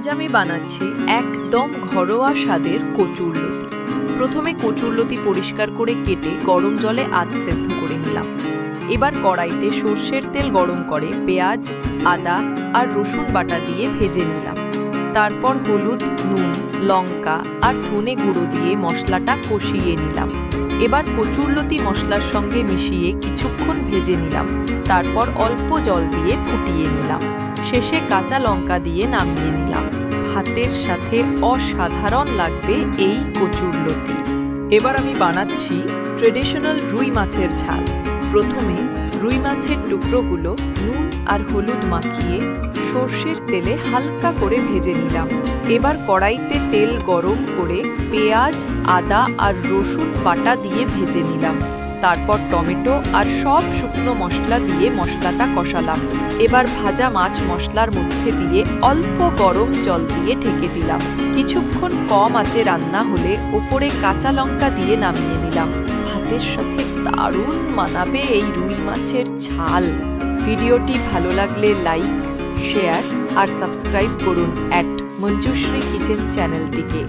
আজ আমি বানাচ্ছি একদম ঘরোয়া স্বাদের কচুরলতি প্রথমে কচুরলতি পরিষ্কার করে কেটে গরম জলে আধ সেদ্ধ করে নিলাম। এবার কড়াইতে সর্ষের তেল গরম করে পেঁয়াজ, আদা আর রসুন বাটা দিয়ে ভেজে নিলাম। তারপর হলুদ, নুন, লঙ্কা আর ধনে গুঁড়ো দিয়ে মশলাটা কষিয়ে নিলাম। এবার কচুরলতি মশলার সঙ্গে মিশিয়ে কিছুক্ষণ ভেজে নিলাম। তারপর অল্প জল দিয়ে ফুটিয়ে নিলাম। শেষে কাঁচা লঙ্কা দিয়ে নামিয়ে নিলাম। ভাতের সাথে অসাধারণ লাগবে এই কচুরলতি এবার আমি বানাচ্ছি ট্রেডিশনাল রুই মাছের ঝাল। প্রথমে রুই মাছের টুকরোগুলো নুন আর হলুদ মাখিয়ে সর্ষের তেলে হালকা করে ভেজে নিলাম। এবার কড়াইতে তেল গরম করে পেঁয়াজ, আদা আর রসুন বাটা দিয়ে ভেজে নিলাম। তারপর টমেটো আর সব শুকনো মশলা দিয়ে মশলাটা কষালাম। এবার ভাজা মাছ মশলার মধ্যে দিয়ে অল্প গরম জল দিয়ে ঢেকে দিলাম। কিছুক্ষণ কম আঁচে রান্না হলে ওপরে কাঁচা লঙ্কা দিয়ে নামিয়ে নিলাম। ভাতের সাথে দারুণ মানাবে এই রুই মাছের ঝাল। ভিডিওটি ভালো লাগলে লাইক, শেয়ার আর সাবস্ক্রাইব করুন অ্যাট মঞ্জুশ্রী কিচেন চ্যানেলটিকে।